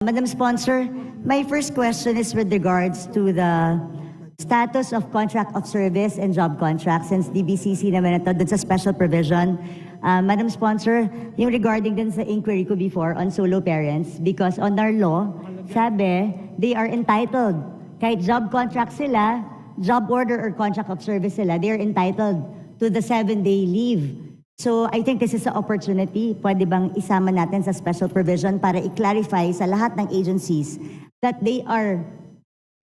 Madam Sponsor, my first question is with regards to the status of contract of service and job contract since DBCC naman ito dun sa special provision. Uh, Madam Sponsor, yung regarding din sa inquiry ko before on solo parents because on our law, sabi, they are entitled. Kahit job contract sila, job order or contract of service sila, they are entitled to the seven-day leave. So I think this is an opportunity. Pwede bang isama natin sa special provision para i-clarify sa lahat ng agencies that they are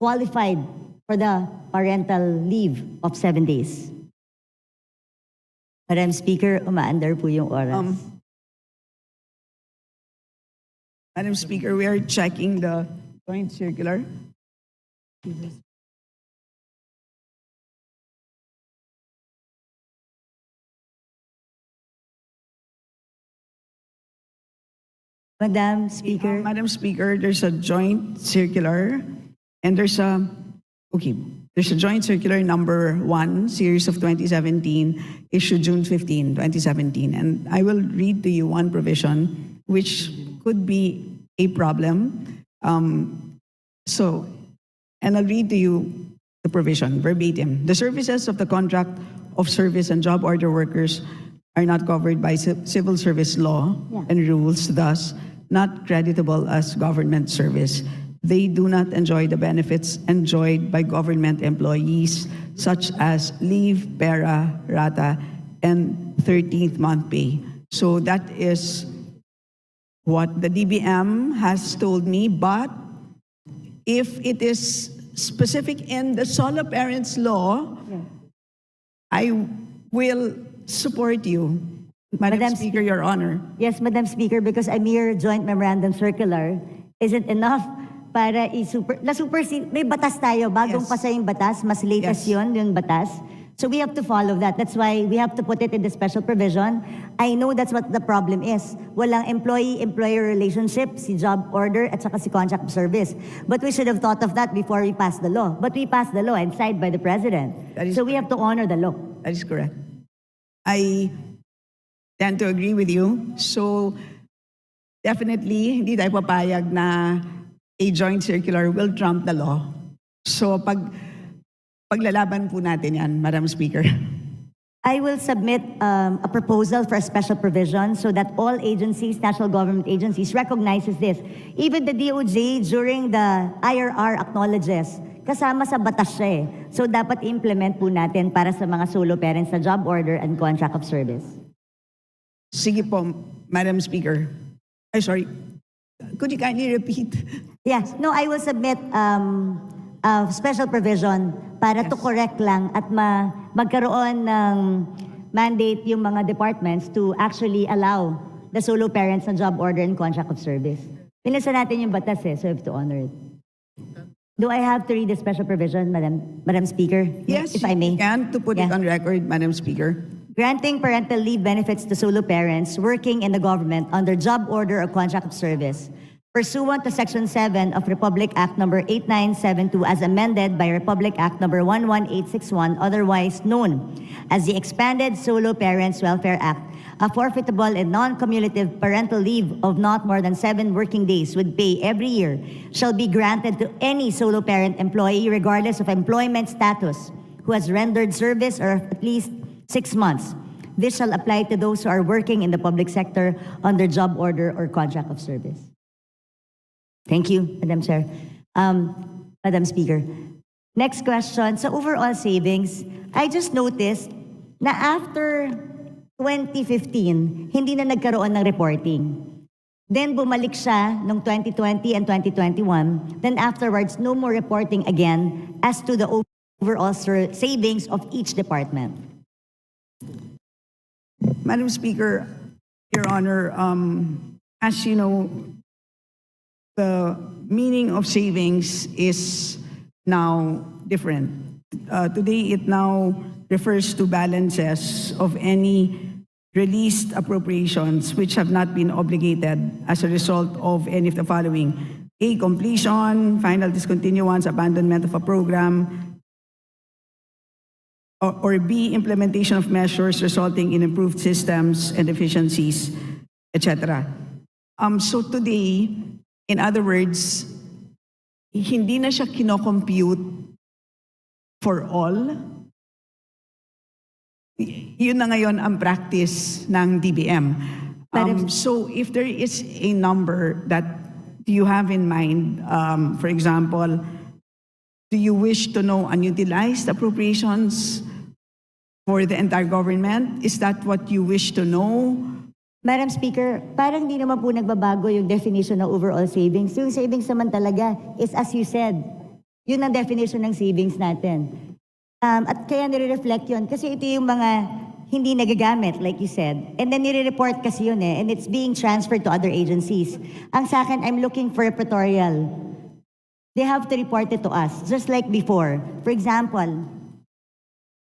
qualified for the parental leave of seven days. Madam Speaker, umaandar po yung oras. Um, Madam Speaker, we are checking the joint circular. Madam Speaker, Madam Speaker, there's a joint circular and there's a, okay, there's a joint circular number one, series of 2017, issued June 15, 2017. And I will read to you one provision which could be a problem. Um, so, and I'll read to you the provision verbatim. The services of the contract of service and job order workers are not covered by civil service law Yeah. and rules, thus not creditable as government service. They do not enjoy the benefits enjoyed by government employees such as leave, para, rata, and 13th month pay. So that is what the DBM has told me, but if it is specific in the solo parents law, I will support you, Madam Madam Speaker, Your Honor. yes, Madam Speaker, because a mere joint memorandum circular isn't enough para i-super, na super, may batas tayo, bagong Yes. pasa yung batas, mas latest Yes. yun, yung batas. So we have to follow that. That's why we have to put it in the special provision. I know that's what the problem is. Walang employee-employer relationship, si job order at saka si contract service. But we should have thought of that before we passed the law. But we passed the law and signed by the president. So we have to honor the law. That is correct. I tend to agree with you. So definitely, hindi tayo papayag na a joint circular will trump the law. So pag paglalaban po natin yan, Madam Speaker. I will submit um, a proposal for a special provision so that all agencies, national government agencies, recognizes this. Even the DOJ during the IRR acknowledges, kasama sa batas siya eh. So dapat implement po natin para sa mga solo parents sa job order and contract of service. Sige po, Madam Speaker. Ay, sorry. Could you kindly repeat? Yes, no, I will submit um, a special provision para to correct lang at ma magkaroon ng mandate yung mga departments to actually allow the solo parents na job order and contract of service. Pinasa natin yung batas eh, so we have to honor it. Do I have to read the special provision, Madam, Madam Speaker? Yes, If I may. you can to put it Yeah. on record, Madam Speaker. Granting parental leave benefits to solo parents working in the government under job order or contract of service pursuant to Section 7 of Republic Act Number 8972 as amended by Republic Act Number 11861, otherwise known as the Expanded Solo Parents Welfare Act, a forfeitable and non-cumulative parental leave of not more than seven working days with pay every year shall be granted to any solo parent employee regardless of employment status who has rendered service or at least six months. This shall apply to those who are working in the public sector under job order or contract of service. Thank you, Madam Chair. Um, Madam Speaker. Next question. Sa overall savings, I just noticed na after 2015, hindi na nagkaroon ng reporting. Then bumalik siya noong 2020 and 2021. Then afterwards, no more reporting again as to the overall savings of each department. Madam Speaker, Your Honor, um, as you know, the meaning of savings is now different. Uh, today, it now refers to balances of any released appropriations which have not been obligated as a result of any of the following. A, completion, final discontinuance, abandonment of a program, or, or B, implementation of measures resulting in improved systems and efficiencies, etc. Um, so today, In other words, hindi na siya kinocompute for all. Yun na ngayon ang practice ng DBM. Um, so if there is a number that you have in mind, um, for example, do you wish to know unutilized appropriations for the entire government? Is that what you wish to know? Madam Speaker, parang di naman po nagbabago yung definition ng overall savings. Yung savings naman talaga is as you said, yun ang definition ng savings natin. Um, at kaya nire-reflect yun kasi ito yung mga hindi nagagamit, like you said. And then nire-report kasi yun eh, and it's being transferred to other agencies. Ang sa akin, I'm looking for a pretorial. They have to report it to us, just like before. For example,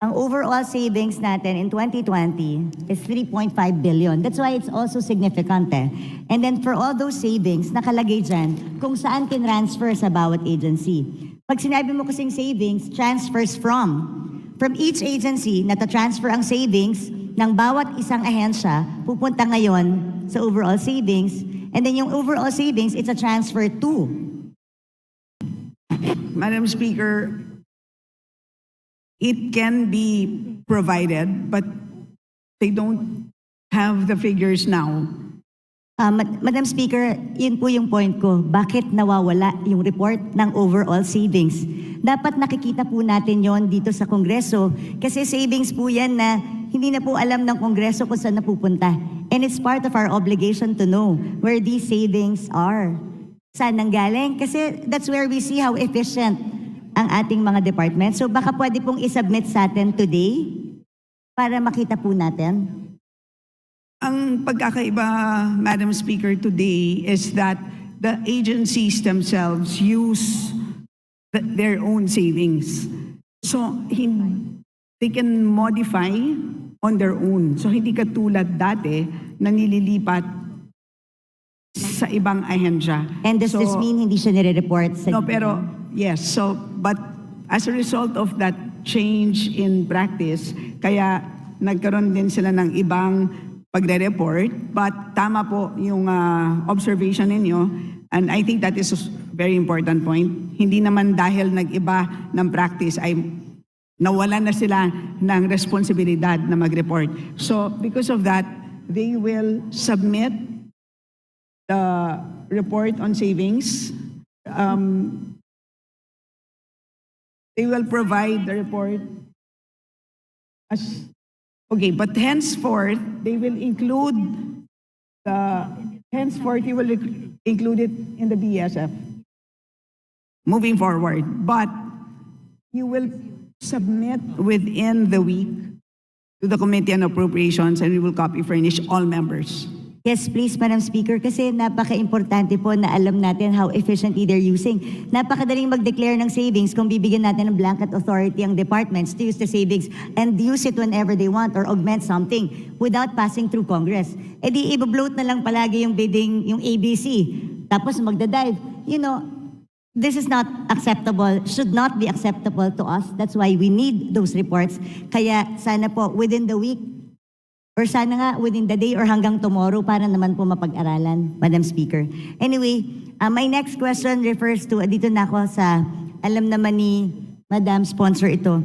ang overall savings natin in 2020 is 3.5 billion. That's why it's also significant eh. And then for all those savings, nakalagay dyan kung saan tinransfer sa bawat agency. Pag sinabi mo kasing savings, transfers from. From each agency na transfer ang savings ng bawat isang ahensya, pupunta ngayon sa overall savings. And then yung overall savings, it's a transfer to. Madam Speaker, it can be provided, but they don't have the figures now. Ma- Madam Speaker, yun po yung point ko. Bakit nawawala yung report ng overall savings? Dapat nakikita po natin yon dito sa Kongreso kasi savings po yan na hindi na po alam ng Kongreso kung saan napupunta. And it's part of our obligation to know where these savings are. Saan nanggaling? Kasi that's where we see how efficient ang ating mga department. So baka pwede pong isubmit sa atin today para makita po natin. Ang pagkakaiba, Madam Speaker, today is that the agencies themselves use th- their own savings. So, hin- they can modify on their own. So, hindi katulad dati na nililipat sa ibang ahensya. And does this So- mean hindi siya nire-report sa No, pero yes. So, but as a result of that change in practice, kaya nagkaroon din sila ng ibang pagre-report. But tama po yung ah, observation ninyo. And I think that is a very important point. Hindi naman dahil nag-iba ng practice ay nawalan na sila ng responsibilidad na mag-report. So, because of that, they will submit the report on savings. Um, they will provide the report okay, but henceforth, they will include the, henceforth, you will inc- include it in the BSF. Moving forward, but you will submit within the week to the Committee on Appropriations and we will copy furnish all members. Yes, please, Madam Speaker, kasi napaka-importante po na alam natin how efficiently they're using. Napakadaling mag-declare ng savings kung bibigyan natin ng blanket authority ang departments to use the savings and use it whenever they want or augment something without passing through Congress. E di, i-bloat na lang palagi yung bidding, yung ABC. Tapos magdadive. You know, this is not acceptable, should not be acceptable to us. That's why we need those reports. Kaya sana po, within the week, Or sana nga within the day or hanggang tomorrow para naman po mapag-aralan, Madam Speaker. Anyway, uh, my next question refers to, dito na ako sa, alam naman ni Madam Sponsor ito.